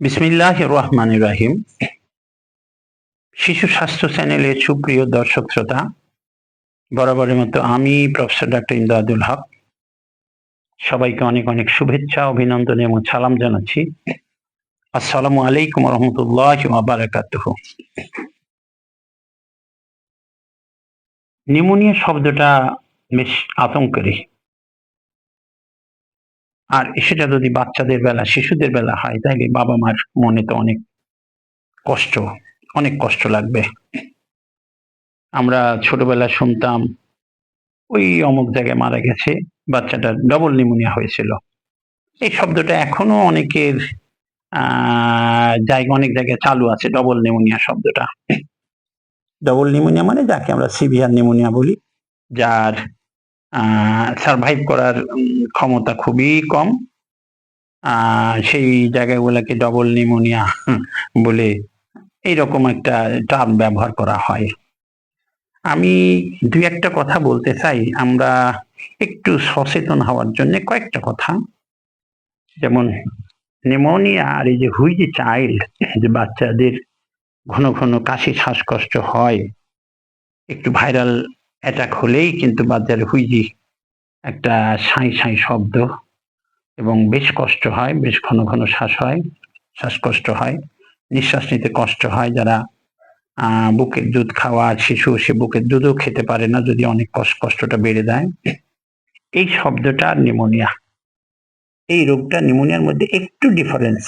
বিসমিল্লাহ রহমান রাহিম। শিশু স্বাস্থ্য চ্যানেলের সুপ্রিয় দর্শক শ্রোতা, বরাবরের মতো আমি প্রফেসর ডক্টর ইমদাদুল হক। সবাইকে অনেক অনেক শুভেচ্ছা, অভিনন্দন এবং সালাম জানাচ্ছি। আসসালামু আলাইকুম রহমতুল্লাহ বারাকাতুহ। নিউমোনিয়া শব্দটা বেশ আতঙ্কেরই। আর সেটা যদি বাচ্চাদের বেলা শিশুদের বেলা হয় তাহলে বাবা মার মনে তো অনেক কষ্ট অনেক কষ্ট লাগবে। আমরা ছোটবেলায় শুনতাম ওই অমুক জায়গায় মারা গেছে বাচ্চাটার ডবল নিমোনিয়া হয়েছিল। এই শব্দটা এখনও অনেকের আহ জায়গা অনেক জায়গায় চালু আছে ডবল নিমোনিয়া শব্দটা। ডবল নিমোনিয়া মানে যাকে আমরা সিভিয়ার নিমোনিয়া বলি যার সারভাইভ করার ক্ষমতা খুবই কম। সেই জায়গাগুলোকে ডবল নিউমোনিয়া বলে এইরকম একটা টার্ম ব্যবহার করা হয়। আমি দুই একটা কথা বলতে চাই। আমরা একটু সচেতন হওয়ার জন্য কয়েকটা কথা। যেমন নিউমোনিয়া আর এই যে হুইজি চাইল্ড যে বাচ্চাদের ঘন ঘন কাশি, শ্বাসকষ্ট হয়, একটু ভাইরাল অ্যাটাক হলেই কিন্তু বাচ্চার হুইজি একটা সাঁই সাঁই শব্দ এবং বেশ কষ্ট হয়, বেশ ঘন ঘন শ্বাস হয়, শ্বাসকষ্ট হয়, নিঃশ্বাস নিতে কষ্ট হয় যারা বুকের দুধ খাওয়া শিশু, সে বুকের দুধও খেতে পারে না যদি অনেক কষ্ট কষ্টটা বেড়ে যায়। এই শব্দটা নিউমোনিয়া, এই রোগটা নিউমোনিয়ার মধ্যে একটু ডিফারেন্স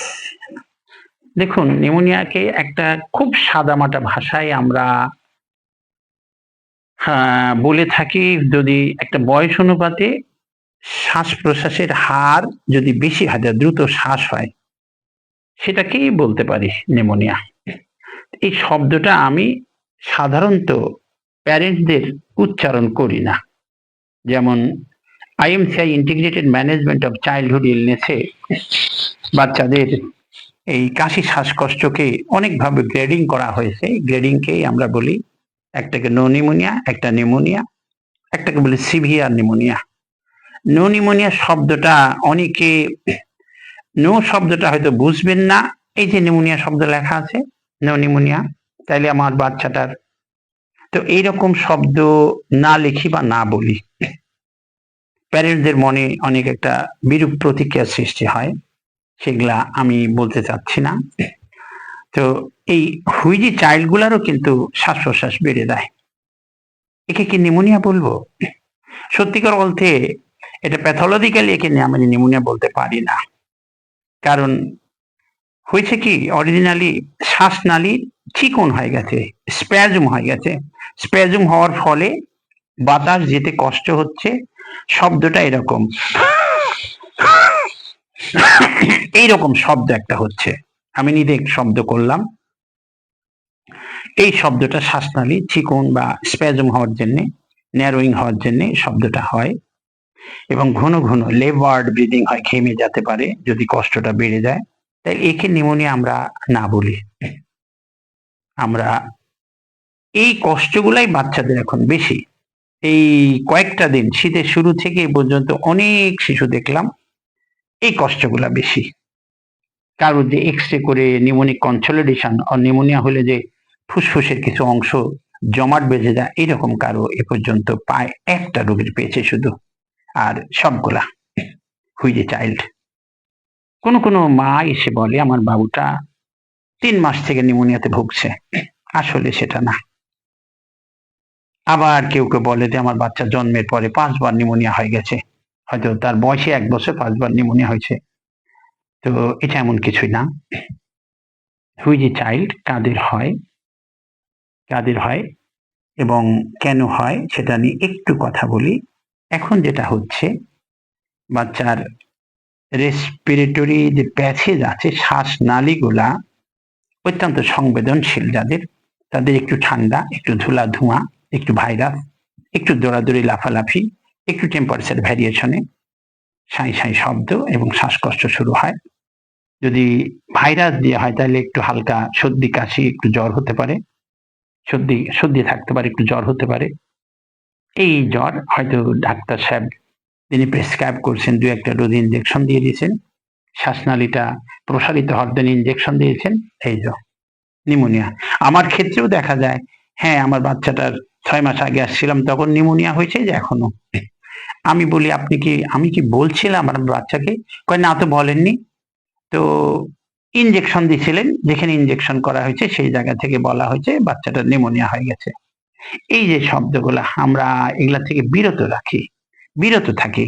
দেখুন, নিউমোনিয়াকে একটা খুব সাদামাটা ভাষায় আমরা বলে থাকি যদি একটা বয়স অনুপাতে শ্বাস প্রশ্বাসের হার যদি বেশি হয় দ্রুত শ্বাস হয়, সেটাকেই বলতে পারি নিউমোনিয়া এই শব্দটা আমি সাধারণত প্যারেন্টসদের উচ্চারণ করি না। যেমন IMCI integrated management of childhood ইলনেসে বাচ্চাদের এই কাশি শ্বাসকষ্টকে অনেকভাবে গ্রেডিং করা হয়েছে। গ্রেডিংকেই আমরা বলি? একটাকে নো নিউমোনিয়া একটা নিউমোনিয়া একটাকে বলে সিভিয়ার নিউমোনিয়া নো নিউমোনিয়া শব্দটা অনেকে, নো শব্দটা হয়তো বুঝবেন না। এই যে নিউমোনিয়া শব্দ লেখা আছে নো নিউমোনিয়া তাইলে আমার বাচ্চাটার। তো এইরকম শব্দ না লিখি বা না বলি। প্যারেন্টসদের মনে অনেক একটা বিরূপ প্রতিক্রিয়া সৃষ্টি হয়। সেগুলা আমি বলতে চাচ্ছি না। তো এই হুইজি চাইল্ড গুলারও কিন্তু শ্বাস প্রশ্বাস বেড়ে দেয় একে কি নিউমোনিয়া বলব? সত্যিকার অর্থে এটা প্যাথোলজিক্যালি একে আমি নিউমোনিয়া বলতে পারি না। কারণ হয়েছে কি, অরিজিনালি শ্বাসনালী চিকন হয়ে গেছে, স্প্যাজম হয়ে গেছে। স্প্যাজম হওয়ার ফলে বাতাস যেতে কষ্ট হচ্ছে, শব্দটা এরকম। এইরকম শব্দ একটা হচ্ছে। আমি নিজে শব্দ করলাম। এই শব্দটা শ্বাসনালী, চিকন বা স্প্যাজম হওয়ার জন্য ন্যারোয়িং হওয়ার জন্য শব্দটা হয় এবং ঘন ঘন লেভার্ড ব্রিদিং হয়, ঘেমে যেতে পারে যদি কষ্টটা বেড়ে যায়। তাই একে নিউমোনিয়া আমরা না বলি। আমরা এই কষ্টগুলাই বাচ্চাদের এখন বেশি। এই কয়েকটা দিন, শীতের শুরু থেকে পর্যন্ত অনেক শিশু দেখলাম এই কষ্টগুলা বেশি। কারোর যে এক্স রে করে নিউমোনিক কনসলিডেশন আর নিউমোনিয়া হলে যে ফুসফুসের কিছু অংশ জমাট বেঁধে যায়, এরকম কারও এ পর্যন্ত পায়, একটা রোগীর পেয়েছে শুধু। আর সবগুলা হুইজে চাইল্ড কোনো কোনো মা এসে বলে, আমার বাবুটা তিন মাস থেকে নিউমোনিয়াতে ভুগছে। আসলে সেটা না। আবার কেউ কেউ বলে যে, আমার বাচ্চা জন্মের পরে পাঁচবার নিউমোনিয়া হয়ে গেছে। হয়তো তার বয়সে এক বছর পাঁচবার নিউমোনিয়া হয়েছে। তো এটা এমন কিছুই না। হুইজি চাইল্ড কাদের হয় কাদের হয় এবং কেন হয় সেটা নিয়ে একটু কথা বলি। এখন যেটা হচ্ছে, বাচ্চার রেসপিরেটরি যে প্যাসেজ আছে, শ্বাস নালীগুলা অত্যন্ত সংবেদনশীল যাদের। তাদের একটু ঠান্ডা, একটু ধুলা ধোঁয়া একটু ভাইরাস, একটু দৌড়াদৌড়ি, লাফালাফি, একটু টেম্পারেচার ভ্যারিয়েশনে সাঁই সাঁই শব্দ এবং শ্বাসকষ্ট শুরু হয়। যদি ভাইরাস দিয়ে হয়, তাহলে একটু হালকা সর্দি, কাশি, একটু জ্বর হতে পারে। সর্দি সর্দি থাকতে পারে, একটু জ্বর হতে পারে। এই জ্বর হয়তো ডাক্তার সাহেব, তিনি প্রেসক্রাইব করছেন, দু একটা ডোজ ইঞ্জেকশন দিয়ে দিয়েছেন। শ্বাসনালীটা প্রসারিত হওয়ার জন্য ইঞ্জেকশন দিয়েছেন। এই জ্বর নিউমোনিয়া আমার ক্ষেত্রেও দেখা যায় হ্যাঁ আমার বাচ্চাটার ছয় মাস আগে আসছিলাম, তখন নিউমোনিয়া হয়েছে, যে এখনও আমি বলি, আপনি কি, আমি কি বলছিলাম আমার বাচ্চাকে? কয়, না, তো বলেননি। তো ইনজেকশন দিয়েছিলেন যেখানে ইনজেকশন করা হয়েছে, সেই জায়গা থেকে বলা হয়েছে, বাচ্চাটা নিউমোনিয়া হয়ে গেছে। এই যে শব্দগুলো, আমরা এগুলা থেকে বিরত রাখি, বিরত থাকি।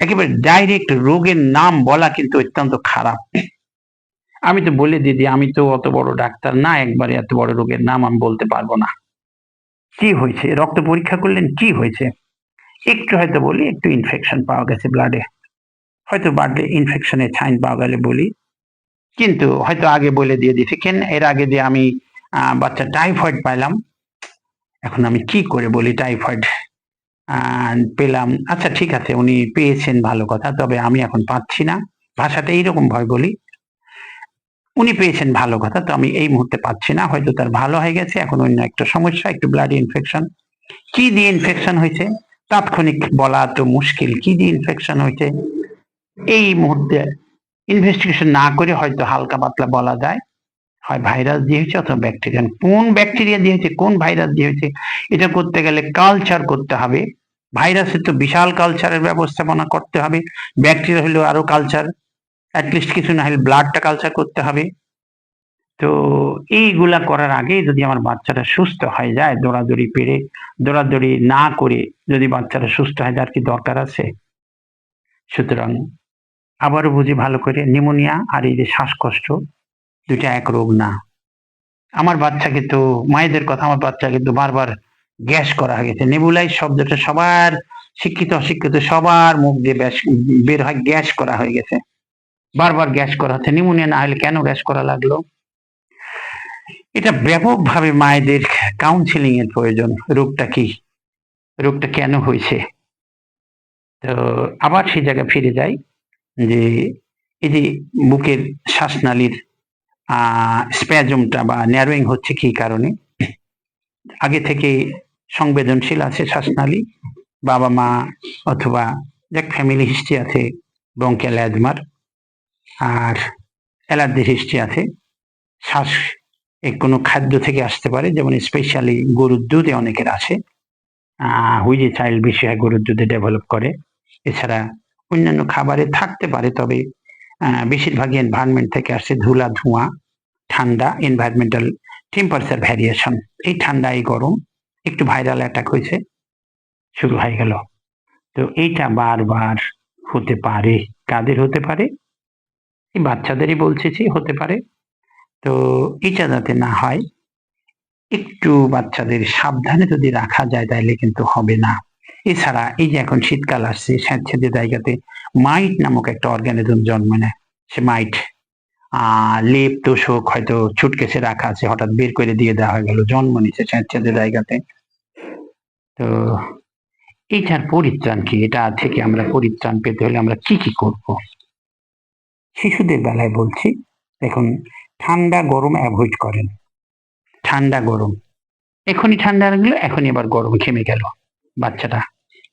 একেবারে ডাইরেক্ট রোগের নাম বলা কিন্তু অত্যন্ত খারাপ। আমি তো বলে দিদি, আমি তো অত বড় ডাক্তার না, একবারে এত বড় রোগের নাম আমি বলতে পারব না। কি হয়েছে? রক্ত পরীক্ষা করলেন, কি হয়েছে? একটু হয়তো বলি, একটু ইনফেকশন পাওয়া গেছে ব্লাডে হয়তো ব্লাডে ইনফেকশনের সাইন পাওয়া গেলে বলি। কিন্তু হয়তো আগে বলে দিয়ে দিছি কেন? এর আগে যে আমি বাচ্চা টাইফয়েড পাইলাম, এখন আমি কি করে বলি টাইফয়েড পেলাম। আচ্ছা ঠিক আছে, উনি পেয়েছেন ভালো কথা, তবে আমি এখন পাচ্ছি না। ভাষাটা এইরকম ভয় বলি। উনি পেয়েছেন ভালো কথা, তো আমি এই মুহূর্তে পাচ্ছি না। হয়তো তার ভালো হয়ে গেছে, এখন অন্য একটা সমস্যা, একটু ব্লাড ইনফেকশন কি দিয়ে ইনফেকশন হয়েছে? তাৎক্ষণিক বলা তো মুশকিল। কি দিয়ে ইনফেকশন হয়েছে? এই মুহূর্তে ইনভেস্টিগেশন না করে হয়তো হালকা পাতলা বলা যায়। হয় ভাইরাস দিয়ে হয়েছে অথবা ব্যাকটেরিয়া কোন ব্যাকটেরিয়া দিয়ে হয়েছে, কোন ভাইরাস দিয়ে হয়েছে, এটা করতে গেলে কালচার করতে হবে। ভাইরাসের তো বিশাল কালচারের ব্যবস্থাপনা করতে হবে। ব্যাকটেরিয়া হলেও আরও কালচার অ্যাটলিস্ট কিছু না হলে ব্লাডটা কালচার করতে হবে। তো এইগুলা করার আগে যদি আমার বাচ্চাটা সুস্থ হয়ে যায়, দৌড়াদৌড়ি পেরে, দৌড়াদৌড়ি না করে যদি বাচ্চাটা সুস্থ হয়ে যাওয়ার কি দরকার আছে? সুতরাং আবারও বুঝি ভালো করে নিউমোনিয়া আর এই যে শ্বাসকষ্ট দুইটা এক রোগ না। আমার বাচ্চাকে তো মায়েদের কথা আমার বাচ্চাকে তো বারবার গ্যাস করা হয়ে গেছে। নেবুলাইজ শব্দটা সবার, শিক্ষিত অশিক্ষিত সবার মুখ দিয়ে বের হয় গ্যাস করা হয়ে গেছে। বারবার গ্যাস করা হচ্ছে। নিউমোনিয়া না হলে কেন গ্যাস করা লাগল? এটা ব্যাপকভাবে মায়েদের কাউন্সিলিং এর প্রয়োজন। রোগটা কি? রোগটা কেন হয়েছে? তো আবার সেই জায়গায় ফিরে যাই যে এই যে বুকের শ্বাসনালীর স্প্যাজমটা বা ন্যারোয়িং হচ্ছে কি কারণে? আগে থেকে সংবেদনশীল আছে শ্বাসনালী, বাবা মা অথবা যাক ফ্যামিলি হিস্ট্রি আছে ব্রঙ্কিয়াল অ্যাজমার আর অ্যালার্জির হিস্ট্রি আছে, শ্বাস কোনো খাদ্য থেকে আসতে পারে, যেমন স্পেশালি গরুর দুধে অনেকের আছে হুইজে চাইল্ড বেশি হয় গরুর দুধে ডেভেলপ করে। এছাড়া অন্যান্য খাবারে থাকতে পারে, তবে বেশিরভাগই এনভায়রনমেন্ট থেকে আসছে ধুলা, ধোঁয়া, ঠান্ডা এনভায়রনমেন্টাল টেম্পারেচার ভ্যারিয়েশন এই ঠান্ডা এই গরম, একটু ভাইরাল অ্যাটাক হয়েছে, শুরু হয়ে গেল। তো এইটা বারবার হতে পারে, কাদের হতে পারে? এই বাচ্চাদেরই বলছেছি হতে পারে। তো এটা যাতে না হয়, একটু বাচ্চাদের সাবধানে যদি রাখা যায় তাহলে কিন্তু হবে না। এছাড়া এই যে এখন শীতকাল আসছে স্যাঁতসেঁতে জায়গাতে মাইট নামক একটা অর্গানিজম জন্ম নেয়। সে মাইট লেপ, তোষক হয়তো ছুটকেসে রাখা আছে, হঠাৎ বের করে দিয়ে দেওয়া হয়ে গেল, জন্ম নিচ্ছে স্যাঁতসেঁতে জায়গাতে। তো এইটার পরিত্রাণ কি? এটা থেকে আমরা পরিত্রাণ পেতে হলে আমরা কি কি করব? শিশুদের বেলায় বলছি এখন ঠান্ডা গরম অ্যাভয়েড করেন। ঠান্ডা গরম। এখনই ঠান্ডা লাগল, এখনই আবার গরম খেমে গেল বাচ্চাটা।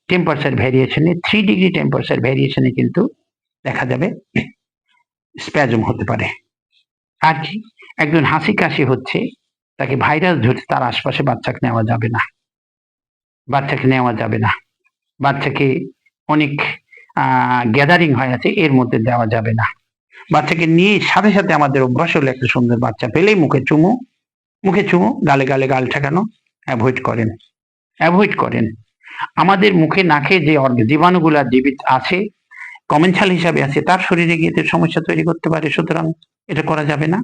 টেম্পারেচার ভ্যারিয়েশনে থ্রি ডিগ্রি টেম্পারেচার ভ্যারিয়েশনে কিন্তু দেখা যাবে স্প্যাজম হতে পারে। আর কি? একজন হাসি কাশি হচ্ছে, তাকে ভাইরাস ধরছে তার আশপাশে বাচ্চাকে নেওয়া যাবে না। বাচ্চাকে নেওয়া যাবে না। বাচ্চাকে অনেক গ্যাদারিং হয়ে আছে, এর মধ্যে দেওয়া যাবে না। বাচ্চাকে নিয়ে সাথে সাথে আমাদের অভ্যাস হলো একটা সুন্দর বাচ্চা পেলেই মুখে চুমু মুখে চুমু, গালে গালে গাল ঠেকানো, অ্যাভয়েড করেন অ্যাভয়েড করেন। আমাদের মুখে নাকে যে জীবাণুগুলা জীবিত আছে কমেন্সাল হিসাবে আছে, তার শরীরে গিয়ে সমস্যা তৈরি করতে পারে, সুতরাং এটা করা যাবে না।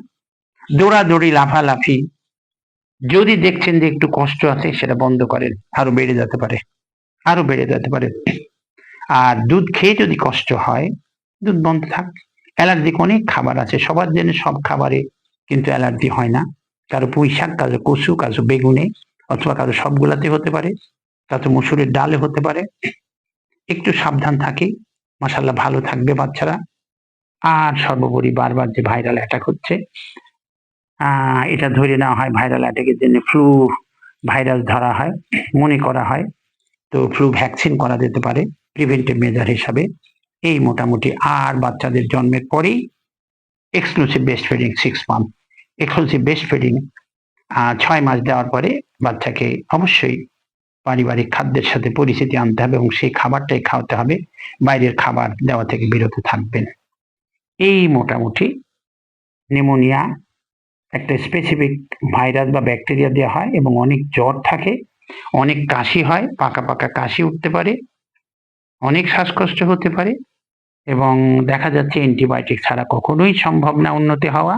দৌড়াদৌড়ি, লাফালাফি, যদি দেখছেন যে একটু কষ্ট আছে, সেটা বন্ধ করেন, আরও বেড়ে যেতে পারে, আরও বেড়ে যেতে পারে। আর দুধ খেয়ে যদি কষ্ট হয়, দুধ বন্ধ থাক। অ্যালার্জিক অনেক খাবার আছে, সবার জন্য সব খাবারে কিন্তু অ্যালার্জি হয় না। কারও পুঁই শাক, কারও কচু, কারও বেগুনে অথবা কারও সবগুলাতে হতে পারে, কারও মসুরের ডালে হতে পারে। একটু সাবধান থাকে মাসাল্লাহ ভালো থাকবে বাচ্চারা। আর সর্বোপরি বারবার যে ভাইরাল অ্যাটাক হচ্ছে এটা ধরে নেওয়া হয় ভাইরাল অ্যাটাকের জন্য ফ্লু ভাইরাস ধরা হয়, মনে করা হয়। তো ফ্লু ভ্যাকসিন করা যেতে পারে প্রিভেন্টিভ মেজার হিসাবে। এই মোটামুটি আর বাচ্চাদের জন্মের পরেই exclusive breast feeding six month exclusive breast feeding ছয় মাস দেওয়ার পরে বাচ্চাকে অবশ্যই পারিবারিক খাদ্যের সাথে পরিচিতি আনতে হবে এবং সেই খাবারটাই খাওয়াতে হবে। বাইরের খাবার দেওয়া থেকে বিরত থাকবেন। এই মোটামুটি নিমোনিয়া একটা স্পেসিফিক ভাইরাস বা ব্যাকটেরিয়া দেওয়া হয় এবং অনেক জ্বর থাকে, অনেক কাশি হয়, পাকা পাকা কাশি উঠতে পারে। অনেক শ্বাসকষ্ট হতে পারে এবং দেখা যাচ্ছে অ্যান্টিবায়োটিক ছাড়া কখনোই সম্ভব না উন্নতি হওয়া।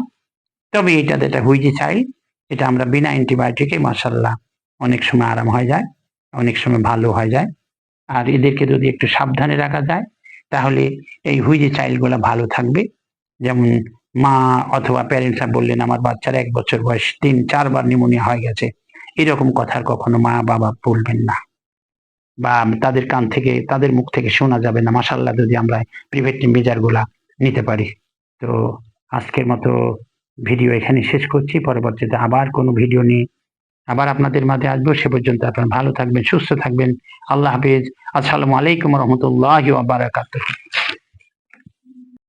তবে এটা যেটা হুইজি চাইল্ড এটা আমরা বিনা অ্যান্টিবায়োটিকে মাসাল্লাহ অনেক সময় আরাম হয়ে যায়, অনেক সময় ভালো হয়ে যায়। আর এদেরকে যদি একটু সাবধানে রাখা যায়, তাহলে এই হুইজি চাইল্ডগুলো ভালো থাকবে। যেমন মা অথবা প্যারেন্টসরা বললেন, আমার বাচ্চার এক বছর বয়স, তিন, চারবার নিউমোনিয়া হয়ে গেছে। এরকম কথা আর কখনো মা বাবা বলবেন না। বা তাদের কান থেকে, তাদের মুখ থেকে শোনা যাবে না। মাসাল্লাহ যদি আমরা প্রিভেন্টিভ মেজারগুলা নিতে পারি। তো আজকের মতো ভিডিও এখানে শেষ করছি। পরবর্তীতে আবার কোনো ভিডিও নিয়ে আবার আপনাদের মাঝে আসব। সে পর্যন্ত আপনারা ভালো থাকবেন, সুস্থ থাকবেন। আল্লাহ হাফিজ। আসসালামু আলাইকুম রহমতুল্লাহ বারাকাতুহ।